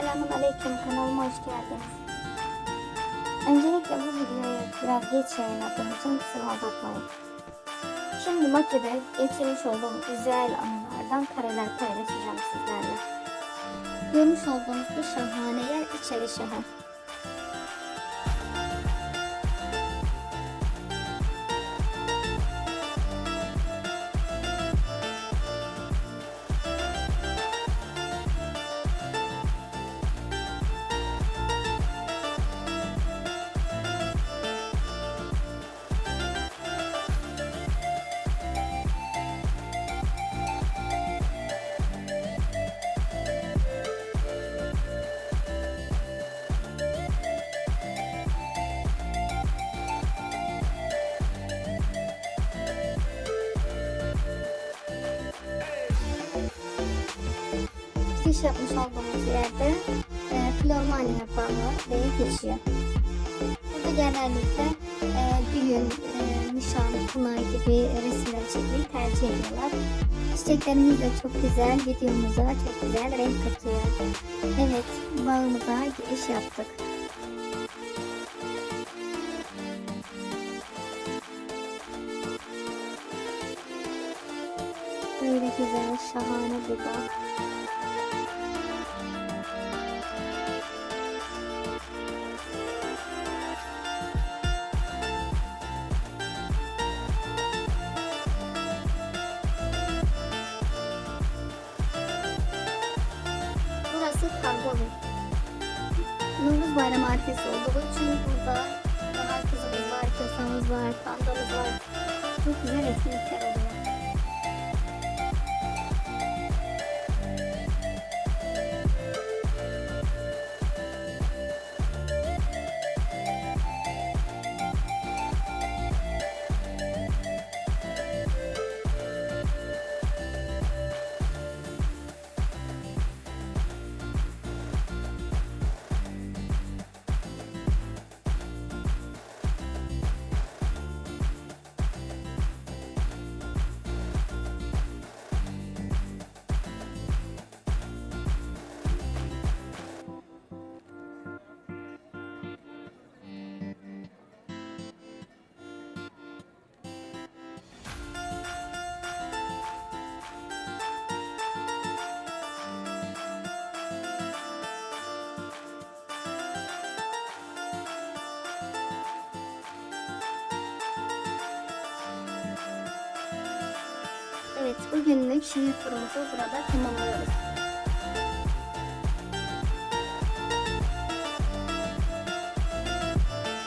Selamun Aleyküm kanalıma hoş geldiniz. Öncelikle bu videoyu biraz geç yayınladığım için kusura bakmayın. Şimdi Maki'de geçirmiş olduğum güzel anılardan kareler paylaşacağım sizlerle. Görmüş olduğunuz bu şahane yer içeri şehir. Giriş yapmış olduğumuz yerde e, flormania bağı diye geçiyor. Burada genellikle e, düğün, e, nişan, kına gibi resimler çekmeyi tercih ediyorlar. Çiçeklerimiz de çok güzel, videomuza çok güzel renk katıyor. Evet, bağımıza giriş yaptık. Böyle güzel, şahane bir bağ. Burası Kargolu. Novruz Bayramı arifesi olduğu için burada bahar kızımız var, kösamız var, pandamız var. Çok güzel etkinlikler oluyor. Evet, bugünlük şehir turumuzu burada tamamlıyoruz.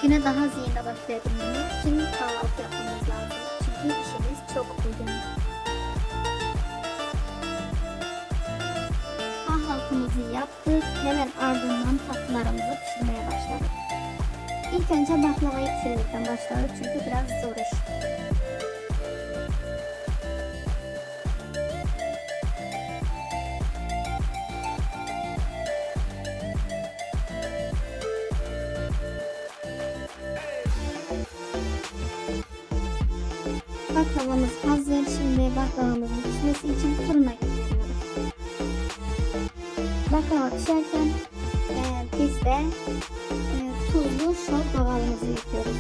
Güne daha ziyinde başlayabilmemiz için kahvaltı yapmamız lazım. Çünkü işimiz çok bugün. Kahvaltımızı yaptık, hemen ardından tatlılarımızı pişirmeye başladık. İlk önce baklavayı pişirmekten başladık çünkü biraz zor iş. Baklavamız hazır. Şimdi baklavamızın pişmesi için fırına gönderiyoruz. Baklava pişerken e, biz de e, tuzlu şok bakalımızı yapıyoruz.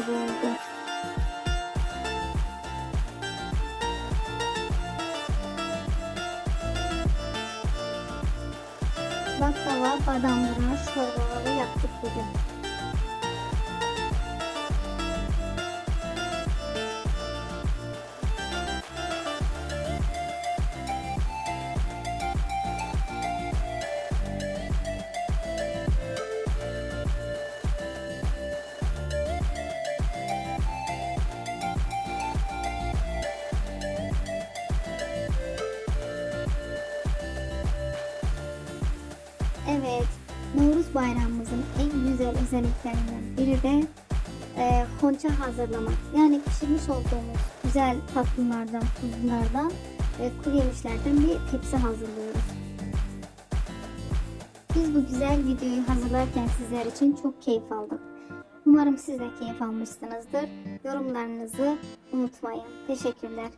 Gibi oldu. Baklava, bademler, çorbaları yaptık bugün. Evet, Novruz bayramımızın en güzel özelliklerinden biri de e, honça hazırlamak. Yani pişirmiş olduğumuz güzel tatlımlardan, tuzlulardan, e, kuru yemişlerden bir tepsi hazırlıyoruz. Biz bu güzel videoyu hazırlarken sizler için çok keyif aldık. Umarım siz de keyif almışsınızdır. Yorumlarınızı unutmayın. Teşekkürler.